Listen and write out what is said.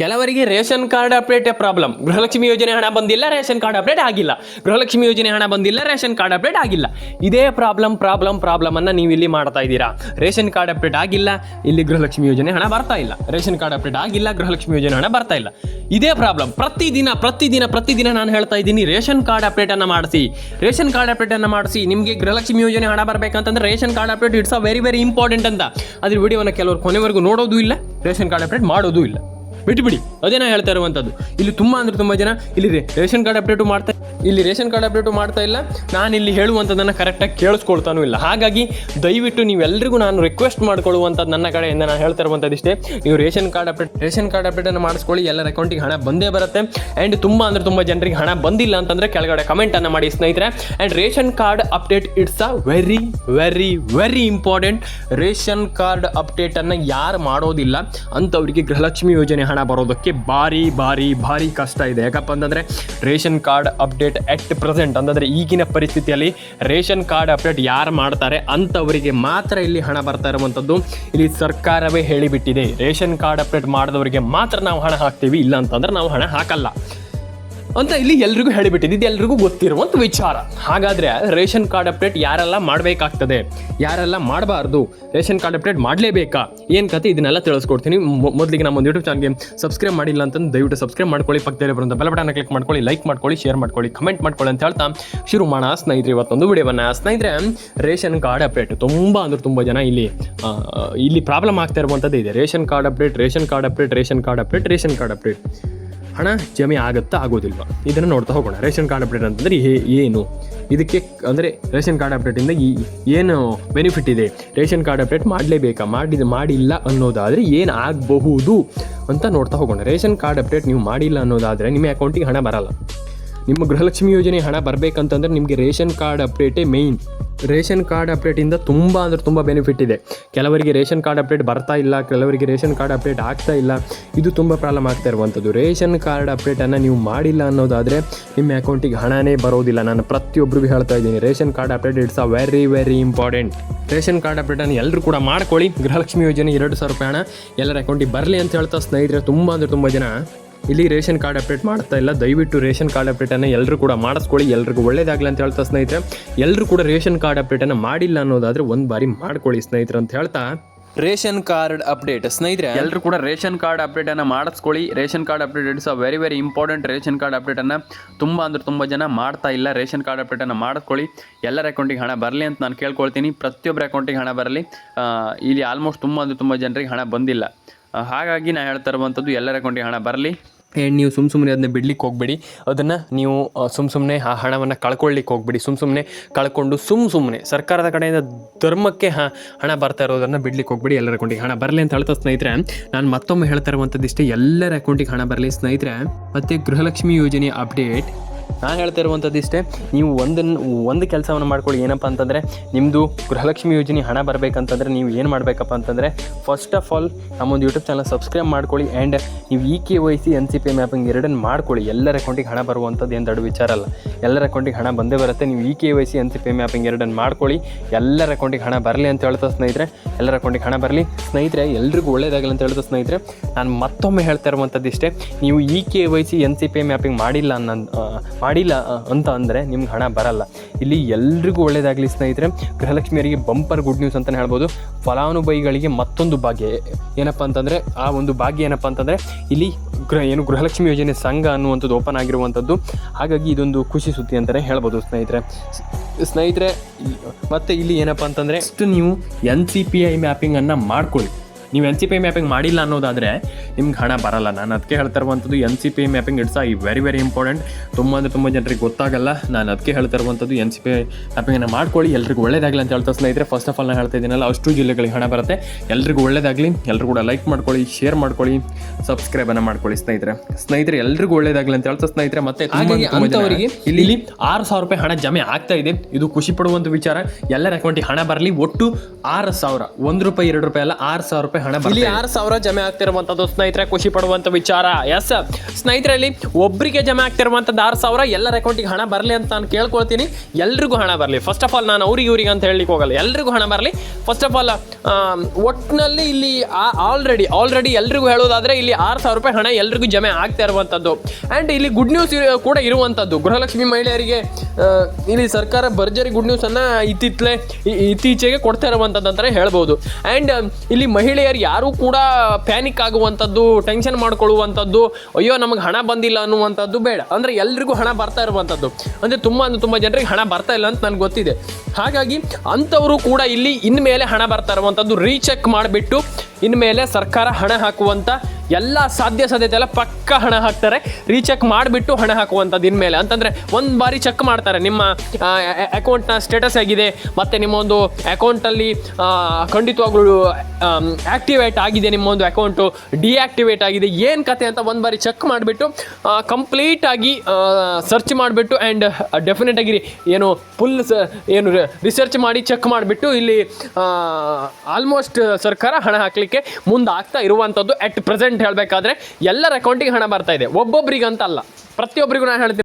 ಕೆಲವರಿಗೆ ration card update problem. Gruhalakshmi ಯೋಜನೆ ಹಣ ಬಂದಿಲ್ಲ, ರೇಷನ್ ಕಾರ್ಡ್ ಅಪ್ಡೇಟ್ ಆಗಿಲ್ಲ. ಗೃಹಲಕ್ಷ್ಮಿ ಯೋಜನೆ ಹಣ ಬಂದಿಲ್ಲ, ರೇಷನ್ ಕಾರ್ಡ್ ಅಪ್ಡೇಟ್ ಆಗಿಲ್ಲ. ಇದೇ ಪ್ರಾಬ್ಲಮ್ ಪ್ರಾಬ್ಲಮ್ ಪ್ರಾಬ್ಲಮ್ ಅನ್ನ ನೀವು ಇಲ್ಲಿ ಮಾಡ್ತಾ ಇದ್ದೀರಾ. ರೇಷನ್ ಕಾರ್ಡ್ ಅಪ್ಡೇಟ್ ಆಗಿಲ್ಲ, ಇಲ್ಲಿ ಗೃಹಲಕ್ಷ್ಮಿ ಯೋಜನೆ ಹಣ ಬರ್ತಾ ಇಲ್ಲ. ರೇಷನ್ ಕಾರ್ಡ್ ಅಪ್ಡೇಟ್ ಆಗಿಲ್ಲ, ಗೃಹಲಕ್ಷ್ಮಿ ಯೋಜನೆ ಹಣ ಬರ್ತಾ ಇಲ್ಲ. ಇದೇ ಪ್ರಾಬ್ಲಮ್, ಪ್ರತಿದಿನ ಪ್ರತಿದಿನ ಪ್ರತಿದಿನ ನಾನು ಹೇಳ್ತಾ ಇದ್ದೀನಿ, ರೇಷನ್ ಕಾರ್ಡ್ ಅಪ್ಡೇಟ್ ಅನ್ನ ಮಾಡಿಸಿ. ರೇಷನ್ ಕಾರ್ಡ್ ಅಪ್ಡೇಟ್ ಅನ್ನ ಮಾಡಿಸಿ, ನಿಮಗೆ ಗೃಹಲಕ್ಷ್ಮಿ ಯೋಜನೆ ಹಣ ಬರಬೇಕಂತಂದ್ರೆ ration card update, it's a very very important ಅಂತ. ಅದ್ರ ವಿಡಿಯೋನ ಕೆಲವರು ಕೊನೆವರೆಗೂ ನೋಡೋದು ಇಲ್ಲ, ರೇಷನ್ ಕಾರ್ಡ್ ಅಪ್ಡೇಟ್ ಮಾಡೋದು ಇಲ್ಲ. ಬಿಟ್ಬಿಡಿ. ಅದೇ ನಾ ಹೇಳ್ತಾ ಇರುವಂಥದ್ದು. ಇಲ್ಲಿ ತುಂಬ ಅಂದ್ರೆ ತುಂಬ ಜನ ಇಲ್ಲಿ ರೇಷನ್ ಕಾರ್ಡ್ ಅಪ್ಡೇಟು ಮಾಡ್ತಾ ಇಲ್ಲಿ ರೇಷನ್ ಕಾರ್ಡ್ ಅಪ್ಡೇಟು ಮಾಡ್ತಾ ಇಲ್ಲ. ನಾನು ಇಲ್ಲಿ ಹೇಳುವಂಥದ್ದನ್ನು ಕರೆಕ್ಟಾಗಿ ಕೇಳಿಸ್ಕೊಳ್ತಾನೂ ಇಲ್ಲ. ಹಾಗಾಗಿ ದಯವಿಟ್ಟು ನೀವೆಲ್ಲರಿಗೂ ನಾನು ರಿಕ್ವೆಸ್ಟ್ ಮಾಡ್ಕೊಳ್ಳುವಂಥದ್ದು ನನ್ನ ಕಡೆಯಿಂದ ನಾನು ಹೇಳ್ತಾ ಇರುವಂಥದ್ದು ಇಷ್ಟೇ. ನೀವು ration card update ration card ಅಪ್ಡೇಟನ್ನು ಮಾಡಿಸ್ಕೊಳ್ಳಿ. ಎಲ್ಲರ ಅಕೌಂಟಿಗೆ ಹಣ ಬಂದೇ ಬರುತ್ತೆ. ಆ್ಯಂಡ್ ತುಂಬ ಅಂದರೆ ತುಂಬ ಜನರಿಗೆ ಹಣ ಬಂದಿಲ್ಲ ಅಂತಂದರೆ ಕೆಳಗಡೆ ಕಮೆಂಟನ್ನು ಮಾಡಿ ಸ್ನೇಹಿತರೆ. And ration card update it's a very very very important ration card ಅಪ್ಡೇಟನ್ನು ಯಾರು ಮಾಡೋದಿಲ್ಲ. ಅಂಥವರಿಗೆ ಗೃಹಲಕ್ಷ್ಮಿ ಯೋಜನೆ ಹಣ ಬರೋದಕ್ಕೆ ಭಾರಿ ಭಾರಿ ಭಾರಿ ಕಷ್ಟ ಇದೆ. ಯಾಕಪ್ಪ ಅಂತಂದರೆ ration card update at present ಅಂತಂದರೆ ಈಗಿನ ಪರಿಸ್ಥಿತಿಯಲ್ಲಿ ರೇಷನ್ ಕಾರ್ಡ್ ಅಪ್ಡೇಟ್ ಯಾರು ಮಾಡ್ತಾರೆ ಅಂಥವರಿಗೆ ಮಾತ್ರ ಇಲ್ಲಿ ಹಣ ಬರ್ತಾ ಇರುವಂಥದ್ದು ಇಲ್ಲಿ ಸರ್ಕಾರವೇ ಹೇಳಿಬಿಟ್ಟಿದೆ. ರೇಷನ್ ಕಾರ್ಡ್ ಅಪ್ಡೇಟ್ ಮಾಡಿದವರಿಗೆ ಮಾತ್ರ ನಾವು ಹಣ ಹಾಕ್ತೀವಿ, ಇಲ್ಲ ಅಂತಂದ್ರೆ ನಾವು ಹಣ ಹಾಕಲ್ಲ. ಅಂತ ಇಲ್ಲಿ ಎಲ್ರಿಗೂ ಹೇಳಿಬಿಟ್ಟಿದ್ದು. ಇದು ಎಲ್ರಿಗೂ ಗೊತ್ತಿರುವಂಥ ವಿಚಾರ. ಹಾಗಾದ್ರೆ ರೇಷನ್ ಕಾರ್ಡ್ ಅಪ್ಡೇಟ್ ಯಾರೆಲ್ಲ ಮಾಡಬೇಕಾಗ್ತದೆ? ಯಾರೆಲ್ಲ ಮಾಡಬಾರ್ದು? ರೇಷನ್ ಕಾರ್ಡ್ ಅಪ್ಡೇಟ್ ಮಾಡಲೇಬೇಕಾ? ಏನು ಕತೆ ಇದನ್ನೆಲ್ಲ ತಿಳಿಸ್ಕೊಡ್ತೀನಿ. ಮೊದಲಿಗೆ ನಮ್ಮ ಒಂದು ಯೂಟ್ಯೂಬ್ ಚಾನಲ್ಗೆ ಸಬ್ಸ್ಕ್ರೈಬ್ ಮಾಡಿಲ್ಲ ಅಂತಂದು ದಯವಿಟ್ಟು ಸಬ್ಸ್ಕ್ರೈಬ್ ಮಾಡ್ಕೊಳ್ಳಿ. ಪಕ್ಕದಲ್ಲಿ ಬರುವಂತ ಬೆಲ್ ಬಟನ್ ಕ್ಲಿಕ್ ಮಾಡ್ಕೊಳ್ಳಿ ಲೈಕ್ ಮಾಡ್ಕೊಳ್ಳಿ ಶೇರ್ ಮಾಡ್ಕೊಳ್ಳಿ ಕಮೆಂಟ್ ಮಾಡ್ಕೊಳ್ಳಿ ಅಂತ ಹೇಳ್ತಾ ಶುರು ಮಾಡೋಣ ಸ್ನೇಹಿತರೆ ಇವತ್ತೊಂದು ವಿಡಿಯೋವನ್ನು. ಸ್ನೇಹಿತರೆ, ರೇಷನ್ ಕಾರ್ಡ್ ಅಪ್ಡೇಟ್ ತುಂಬ ಅಂದ್ರೆ ತುಂಬ ಜನ ಇಲ್ಲಿ ಇಲ್ಲಿ ಪ್ರಾಬ್ಲಮ್ ಆಗ್ತಾ ಇರುವಂಥದ್ದು ಇದೆ. Ration card update, ration card update, ration card update, ration card update. ಹಣ ಜಮೆ ಆಗುತ್ತಾ ಆಗೋದಿಲ್ಲ ಇದನ್ನು ನೋಡ್ತಾ ಹೋಗೋಣ. ರೇಷನ್ ಕಾರ್ಡ್ ಅಪ್ಡೇಟ್ ಅಂತಂದರೆ ಹೇ ಏನು? ಇದಕ್ಕೆ ಅಂದರೆ ರೇಷನ್ ಕಾರ್ಡ್ ಅಪ್ಡೇಟಿಂದ ಈ ಏನು ಬೆನಿಫಿಟ್ ಇದೆ? ರೇಷನ್ ಕಾರ್ಡ್ ಅಪ್ಡೇಟ್ ಮಾಡಲೇಬೇಕಾ? ಮಾಡಿದ, ಮಾಡಿಲ್ಲ ಅನ್ನೋದಾದರೆ ಏನು ಆಗಬಹುದು ಅಂತ ನೋಡ್ತಾ ಹೋಗೋಣ. ರೇಷನ್ ಕಾರ್ಡ್ ಅಪ್ಡೇಟ್ ನೀವು ಮಾಡಿಲ್ಲ ಅನ್ನೋದಾದರೆ ನಿಮ್ಮ ಅಕೌಂಟಿಗೆ ಹಣ ಬರಲ್ಲ. ನಿಮ್ಮ ಗೃಹಲಕ್ಷ್ಮಿ ಯೋಜನೆ ಹಣ ಬರಬೇಕಂತಂದರೆ ನಿಮಗೆ ರೇಷನ್ ಕಾರ್ಡ್ ಅಪ್ಡೇಟೇ ಮೇಯ್ನ್ ರೇಷನ್ ಕಾರ್ಡ್ ಅಪ್ಡೇಟಿಂದ ತುಂಬ ಅಂದರೆ ತುಂಬ ಬೆನಿಫಿಟ್ ಇದೆ. ಕೆಲವರಿಗೆ ರೇಷನ್ ಕಾರ್ಡ್ ಅಪ್ಡೇಟ್ ಬರ್ತಾ ಇಲ್ಲ, ಕೆಲವರಿಗೆ ರೇಷನ್ ಕಾರ್ಡ್ ಅಪ್ಡೇಟ್ ಆಗ್ತಾ ಇಲ್ಲ, ಇದು ತುಂಬ ಪ್ರಾಬ್ಲಮ್ ಆಗ್ತಾ ಇರುವಂಥದ್ದು ರೇಷನ್ ಕಾರ್ಡ್ ಅಪ್ಡೇಟನ್ನು ನೀವು ಮಾಡಿಲ್ಲ ಅನ್ನೋದಾದರೆ ನಿಮ್ಮ ಅಕೌಂಟಿಗೆ ಹಣನೇ ಬರೋದಿಲ್ಲ. ನಾನು ಪ್ರತಿಯೊಬ್ಬರಿಗೂ ಹೇಳ್ತಾ ಇದ್ದೀನಿ, ration card update it's a very very important ration card ಅಪ್ಡೇಟನ್ನು ಎಲ್ಲರೂ ಕೂಡ ಮಾಡ್ಕೊಳ್ಳಿ. ಗೃಹಲಕ್ಷ್ಮಿ ಯೋಜನೆ ಎರಡು ಸಾವಿರ ರೂಪಾಯಿ ಹಣ ಎಲ್ಲರ ಅಕೌಂಟಿಗೆ ಬರಲಿ ಅಂತ ಹೇಳ್ತಾ ಸ್ನೇಹಿತರೆ, ತುಂಬ ಅಂದರೆ ತುಂಬ ಜನ ಇಲ್ಲಿ ರೇಷನ್ ಕಾರ್ಡ್ ಅಪ್ಡೇಟ್ ಮಾಡ್ತಾ ಇಲ್ಲ. ದಯವಿಟ್ಟು ರೇಷನ್ ಕಾರ್ಡ್ ಅಪ್ಡೇಟನ್ನು ಎಲ್ಲರೂ ಕೂಡ ಮಾಡಿಸ್ಕೊಳ್ಳಿ. ಎಲ್ರಿಗೂ ಒಳ್ಳೇದಾಗಲಿ ಅಂತ ಹೇಳ್ತಾ ಸ್ನೇಹಿತರೆ. ಎಲ್ಲರೂ ಕೂಡ ರೇಷನ್ ಕಾರ್ಡ್ ಅಪ್ಡೇಟನ್ನು ಮಾಡಿಲ್ಲ ಅನ್ನೋದಾದರೆ ಒಂದು ಬಾರಿ ಮಾಡ್ಕೊಳ್ಳಿ ಸ್ನೇಹಿತರೆ ಅಂತ ಹೇಳ್ತಾ. ರೇಷನ್ ಕಾರ್ಡ್ ಅಪ್ಡೇಟ್ ಸ್ನೇಹಿತರೆ. ಎಲ್ಲರೂ ಕೂಡ ರೇಷನ್ ಕಾರ್ಡ್ ಅಪ್ಡೇಟನ್ನು ಮಾಡಿಸ್ಕೊಳ್ಳಿ. Ration card update it's a very very important ration card ಅಪ್ಡೇಟನ್ನು ತುಂಬ ಅಂದ್ರೆ ತುಂಬ ಜನ ಮಾಡ್ತಾ ಇಲ್ಲ. ರೇಷನ್ ಕಾರ್ಡ್ ಅಪ್ಡೇಟನ್ನು ಮಾಡಿಸ್ಕೊಳ್ಳಿ. ಎಲ್ಲರ ಅಕೌಂಟಿಗೆ ಹಣ ಬರಲಿ ಅಂತ ನಾನು ಕೇಳ್ಕೊಳ್ತೀನಿ. ಪ್ರತಿಯೊಬ್ಬರ ಅಕೌಂಟಿಗೆ ಹಣ ಬರಲಿ. ಇಲ್ಲಿ ಆಲ್ಮೋಸ್ಟ್ ತುಂಬ ಅಂದ್ರೆ ತುಂಬ ಜನರಿಗೆ ಹಣ ಬಂದಿಲ್ಲ. ಹಾಗಾಗಿ ನಾನು ಹೇಳ್ತಾ ಇರುವಂಥದ್ದು ಎಲ್ಲರ ಅಕೌಂಟಿಗೆ ಹಣ ಬರಲಿ. ಆ್ಯಂಡ್ ನೀವು ಸುಮ್ಮ ಸುಮ್ಮನೆ ಅದನ್ನ ಬಿಡ್ಲಿಕ್ಕೆ ಹೋಗಬೇಡಿ. ಅದನ್ನು ನೀವು ಸುಮ್ಮ ಸುಮ್ಮನೆ ಆ ಹಣವನ್ನು ಕಳ್ಕೊಳ್ಳಿಕ್ಕೆ ಹೋಗ್ಬೇಡಿ. ಸುಮ್ಮ ಸುಮ್ಮನೆ ಕಳ್ಕೊಂಡು ಸುಮ್ಮ ಸುಮ್ಮನೆ ಸರ್ಕಾರದ ಕಡೆಯಿಂದ ಧರ್ಮಕ್ಕೆ, ಹಾಂ, ಹಣ ಬರ್ತಾ ಇರೋದನ್ನು ಬಿಡ್ಲಿಕ್ಕೆ ಹೋಗ್ಬೇಡಿ ಎಲ್ಲರ ಅಕೌಂಟಿಗೆ. ಹಣ ಬರಲಿ ಅಂತ ಹೇಳ್ತಾ ಸ್ನೇಹಿತರೆ, ನಾನು ಮತ್ತೊಮ್ಮೆ ಹೇಳ್ತಾ ಇರುವಂಥದ್ದಿಷ್ಟೇ ಎಲ್ಲರ ಅಕೌಂಟಿಗೆ ಹಣ ಬರಲಿ ಸ್ನೇಹಿತರೆ. ಮತ್ತು ಗೃಹಲಕ್ಷ್ಮಿ ಯೋಜನೆ ಅಪ್ಡೇಟ್. ನಾನು ಹೇಳ್ತಾ ಇರುವಂಥದ್ದು ಇಷ್ಟೇ ನೀವು ಒಂದನ್ನು ಒಂದು ಕೆಲಸವನ್ನು ಮಾಡ್ಕೊಳ್ಳಿ. ಏನಪ್ಪ ಅಂತಂದರೆ ನಿಮ್ಮದು ಗೃಹಲಕ್ಷ್ಮಿ ಯೋಜನೆ ಹಣ ಬರಬೇಕಂತಂದರೆ ನೀವು ಏನು ಮಾಡಬೇಕಪ್ಪ ಅಂತಂದರೆ ಫಸ್ಟ್ ಆಫ್ ಆಲ್ ನಮ್ಮೊಂದು ಯೂಟ್ಯೂಬ್ ಚಾನಲ್ ಸಬ್ಸ್ಕ್ರೈಬ್ ಮಾಡ್ಕೊಳ್ಳಿ ಆ್ಯಂಡ್ ನೀವು E K Y C N C P mapping ಎರಡನ್ನು ಮಾಡ್ಕೊಳ್ಳಿ. ಎಲ್ಲರ ಅಕೌಂಟಿಗೆ ಹಣ ಬರುವಂಥದ್ದು ಏನು ದೊಡ್ಡ ವಿಚಾರ ಅಲ್ಲ. ಎಲ್ಲರ ಅಕೌಂಟಿಗೆ ಹಣ ಬಂದೇ ಬರುತ್ತೆ. ನೀವು E K Y C N C P mapping ಎರಡನ್ನು ಮಾಡ್ಕೊಳ್ಳಿ. ಎಲ್ಲರ ಅಕೌಂಟಿಗೆ ಹಣ ಬರಲಿ ಅಂತ ಹೇಳ್ತಾ ಸ್ನೇಹಿತರೆ ಎಲ್ಲರ ಅಕೌಂಟಿಗೆ ಹಣ ಬರಲಿ. ಸ್ನೇಹಿತರೆ ಎಲ್ರಿಗೂ ಒಳ್ಳೇದಾಗಲಿ ಅಂತ ಹೇಳ್ತಾ ಸ್ನೇಹಿತರೆ ನಾನು ಮತ್ತೊಮ್ಮೆ ಹೇಳ್ತಾ ಇರುವಂಥದ್ದು ಇಷ್ಟೇ ನೀವು E K Y C N C P mapping ಮಾಡಿಲ್ಲ ಅನ್ನೋ ಆ, ಮಾಡಿಲ್ಲ ಅಂತ ಅಂದರೆ ನಿಮ್ಗೆ ಹಣ ಬರಲ್ಲ. ಇಲ್ಲಿ ಎಲ್ರಿಗೂ ಒಳ್ಳೆಯದಾಗಲಿ ಸ್ನೇಹಿತರೆ. ಗೃಹಲಕ್ಷ್ಮಿಯರಿಗೆ ಬಂಪರ್ ಗುಡ್ ನ್ಯೂಸ್ ಅಂತಲೇ ಹೇಳ್ಬೋದು. ಫಲಾನುಭವಿಗಳಿಗೆ ಮತ್ತೊಂದು ಭಾಗ್ಯ. ಏನಪ್ಪ ಅಂತಂದರೆ, ಆ ಒಂದು ಭಾಗ್ಯ ಏನಪ್ಪ ಅಂತಂದರೆ, ಇಲ್ಲಿ ಗೃಹ, ಏನು ಗೃಹಲಕ್ಷ್ಮಿ ಯೋಜನೆ ಸಂಘ ಅನ್ನುವಂಥದ್ದು ಓಪನ್ ಆಗಿರುವಂಥದ್ದು. ಹಾಗಾಗಿ ಇದೊಂದು ಖುಷಿ ಸುದ್ದಿ ಅಂತಲೇ ಹೇಳ್ಬೋದು ಸ್ನೇಹಿತರೆ. ಸ್ನೇಹಿತರೆ ಮತ್ತೆ ಇಲ್ಲಿ ಏನಪ್ಪ ಅಂತಂದರೆ ಇಷ್ಟು ನೀವು ಎನ್ ಸಿ ಪಿ ಐ ಮ್ಯಾಪಿಂಗನ್ನು ಮಾಡ್ಕೊಳ್ಳಿ. ನೀವು ಎನ್ ಸಿ ಪಿ ಮ್ಯಾಪಿಂಗ್ ಮಾಡಿಲ್ಲ ಅನ್ನೋದಾದರೆ ನಿಮ್ಗೆ ಹಣ ಬರಲ್ಲ. ನಾನು ಅದಕ್ಕೆ ಹೇಳ್ತಾ ಇರುವಂಥದ್ದು N C P mapping it's I very very important ತುಂಬ ಅಂದರೆ ತುಂಬ ಜನರಿಗೆ ಗೊತ್ತಾಗಲ್ಲ. ನಾನು ಅದಕ್ಕೆ ಹೇಳ್ತಾ ಇರುವಂಥದ್ದು ಎನ್ ಸಿ ಪಿ ಮ್ಯಾಪಿಂಗನ್ನು ಮಾಡ್ಕೊಳ್ಳಿ. ಎಲ್ರಿಗೂ ಒಳ್ಳೇದಾಗಲಿ ಅಂತ ಹೇಳ್ತಾ ಸ್ನೇಹಿತರೆ ಫಸ್ಟ್ ಆಫ್ ಆಲ್ ನಾನು ಹೇಳ್ತಾ ಇದ್ದೀನಲ್ಲ ಅಷ್ಟು ಜಿಲ್ಲೆಗಳಿಗೆ ಹಣ ಬರುತ್ತೆ. ಎಲ್ರಿಗೂ ಒಳ್ಳೇದಾಗಲಿ. ಎಲ್ಲರೂ ಕೂಡ ಲೈಕ್ ಮಾಡ್ಕೊಳ್ಳಿ ಶೇರ್ ಮಾಡ್ಕೊಳ್ಳಿ ಸಬ್ಸ್ಕ್ರೈಬನ್ನು ಮಾಡ್ಕೊಳ್ಳಿ ಸ್ನೇಹಿತರೆ. ಸ್ನೇಹಿತರೆ ಎಲ್ರಿಗೂ ಒಳ್ಳೇದಾಗಲಿ ಅಂತ ಹೇಳ್ತಾ ಸ್ನೇಹಿತರೆ ಮತ್ತೆ ಅಂತವರಿಗೆ ಅಂಥವರಿಗೆ ಇಲ್ಲಿ ಇಲ್ಲಿ ಆರು ಸಾವಿರ ರೂಪಾಯಿ ಹಣ ಜಮೆ ಆಗ್ತಾ ಇದೆ. ಇದು ಖುಷಿ ಪಡುವಂಥ ವಿಚಾರ. ಎಲ್ಲರ ಅಕೌಂಟಿಗೆ ಹಣ ಬರಲಿ. ಒಟ್ಟು ಆರು ಸಾವಿರ ಒಂದು ರೂಪಾಯಿ ಎರಡು ರೂಪಾಯಿ ಅಲ್ಲ ಆರು ಸಾವಿರ ರೂಪಾಯಿ ರೂಪಾಯಿ ಹಣ ಇಲ್ಲಿ ಆರು ಸಾವಿರ ಜಮೆ ಆಗ್ತಿರುವಂತದ್ದು ಸ್ನೇಹಿತರೆ ಖುಷಿ ಪಡುವಂಥ ವಿಚಾರ. ಎಸ್ ಸ್ನೇಹಿತರಲ್ಲಿ ಒಬ್ಬರಿಗೆ ಜಮೆ ಆಗ್ತಿರುವಂಥದ್ದು ಆರು ಸಾವಿರ ಎಲ್ಲರ ಅಕೌಂಟಿಗೆ ಹಣ ಬರಲಿ ಅಂತ ನಾನು ಕೇಳ್ಕೊಳ್ತೀನಿ. ಎಲ್ರಿಗೂ ಹಣ ಬರಲಿ. ಫಸ್ಟ್ ಆಫ್ ಆಲ್ ನಾನು ಅವ್ರಿಗೆ ಇವ್ರಿಗೆ ಅಂತ ಹೇಳಲಿಕ್ಕೆ ಹೋಗಲ್ಲ. ಎಲ್ರಿಗೂ ಹಣ ಬರಲಿ. ಫಸ್ಟ್ ಆಫ್ ಆಲ್ ಒಟ್ಟಿನಲ್ಲಿ ಇಲ್ಲಿ ಆಲ್ರೆಡಿ ಆಲ್ರೆಡಿ ಎಲ್ರಿಗೂ ಹೇಳೋದಾದ್ರೆ ಇಲ್ಲಿ ಆರು ಸಾವಿರ ರೂಪಾಯಿ ಹಣ ಎಲ್ರಿಗೂ ಜಮೆ ಆಗ್ತಾ ಇರುವಂಥದ್ದು ಆ್ಯಂಡ್ ಇಲ್ಲಿ ಗುಡ್ ನ್ಯೂಸ್ ಕೂಡ ಇರುವಂಥದ್ದು ಗೃಹಲಕ್ಷ್ಮಿ ಮಹಿಳೆಯರಿಗೆ ಇಲ್ಲಿ ಸರ್ಕಾರ ಭರ್ಜರಿ ಗುಡ್ ನ್ಯೂಸನ್ನು ಇತ್ತಿತ್ತಲೇ ಇತ್ತೀಚೆಗೆ ಕೊಡ್ತಾ ಇರುವಂಥದ್ದು ಅಂತಲೇ ಹೇಳ್ಬೋದು. ಆ್ಯಂಡ್ ಇಲ್ಲಿ ಮಹಿಳೆಯರು ಯಾರೂ ಕೂಡ ಪ್ಯಾನಿಕ್ ಆಗುವಂಥದ್ದು ಟೆನ್ಷನ್ ಮಾಡ್ಕೊಳ್ಳುವಂಥದ್ದು, ಅಯ್ಯೋ ನಮಗೆ ಹಣ ಬಂದಿಲ್ಲ ಅನ್ನುವಂಥದ್ದು ಬೇಡ. ಅಂದರೆ ಎಲ್ರಿಗೂ ಹಣ ಬರ್ತಾ ಇರುವಂಥದ್ದು. ಅಂದರೆ ತುಂಬ ಅಂದರೆ ತುಂಬ ಜನರಿಗೆ ಹಣ ಬರ್ತಾ ಇಲ್ಲ ಅಂತ ನನಗೆ ಗೊತ್ತಿದೆ. ಹಾಗಾಗಿ ಅಂಥವರು ಕೂಡ ಇಲ್ಲಿ ಇನ್ಮೇಲೆ ಹಣ ಬರ್ತಾ ಇರುವಂಥದ್ದು ರೀಚೆಕ್ ಮಾಡಿಬಿಟ್ಟು, ಇನ್ಮೇಲೆ ಸರ್ಕಾರ ಹಣ ಹಾಕುವಂಥ ಎಲ್ಲ ಸಾಧ್ಯ ಸಾಧ್ಯತೆ ಎಲ್ಲ ಪಕ್ಕ ಹಣ ಹಾಕ್ತಾರೆ. ರೀಚೆಕ್ ಮಾಡಿಬಿಟ್ಟು ಹಣ ಹಾಕುವಂಥದ್ದು ಇನ್ಮೇಲೆ. ಅಂತಂದರೆ ಒಂದು ಬಾರಿ ಚೆಕ್ ಮಾಡ್ತಾರೆ. ನಿಮ್ಮ ಅಕೌಂಟ್ನ ಸ್ಟೇಟಸ್ ಆಗಿದೆ ಮತ್ತು ನಿಮ್ಮ ಒಂದು ಅಕೌಂಟಲ್ಲಿ ಖಂಡಿತವಾಗ್ಲೂ ಆ್ಯಕ್ಟಿವೇಟ್ ಆಗಿದೆ ನಿಮ್ಮ ಒಂದು ಅಕೌಂಟು ಡಿಆಕ್ಟಿವೇಟ್ ಆಗಿದೆ, ಏನು ಕತೆ ಅಂತ ಒಂದು ಬಾರಿ ಚೆಕ್ ಮಾಡಿಬಿಟ್ಟು ಕಂಪ್ಲೀಟಾಗಿ ಸರ್ಚ್ ಮಾಡಿಬಿಟ್ಟು ಆ್ಯಂಡ್ ಡೆಫಿನೆಟ್ ಆಗಿರಿ ಏನು ಫುಲ್ ಏನು ರಿಸರ್ಚ್ ಮಾಡಿ ಚೆಕ್ ಮಾಡಿಬಿಟ್ಟು ಇಲ್ಲಿ ಆಲ್ಮೋಸ್ಟ್ ಸರ್ಕಾರ ಹಣ ಹಾಕಲಿಕ್ಕೆ ಮುಂದೆ ಆಗ್ತಾ ಇರುವಂಥದ್ದು ಅಟ್ ಪ್ರೆಸೆಂಟ್ ಹೇಳಬೇಕಾದ್ರೆ ಎಲ್ಲರ ಅಕೌಂಟಿಗೆ ಹಣ ಬರ್ತಾ ಇದೆ. ಒಬ್ಬೊಬ್ರಿಗಂತ ಅಲ್ಲ ಪ್ರತಿಯೊಬ್ಬರಿಗೂ ನಾನು ಹೇಳ್ತೀನಿ.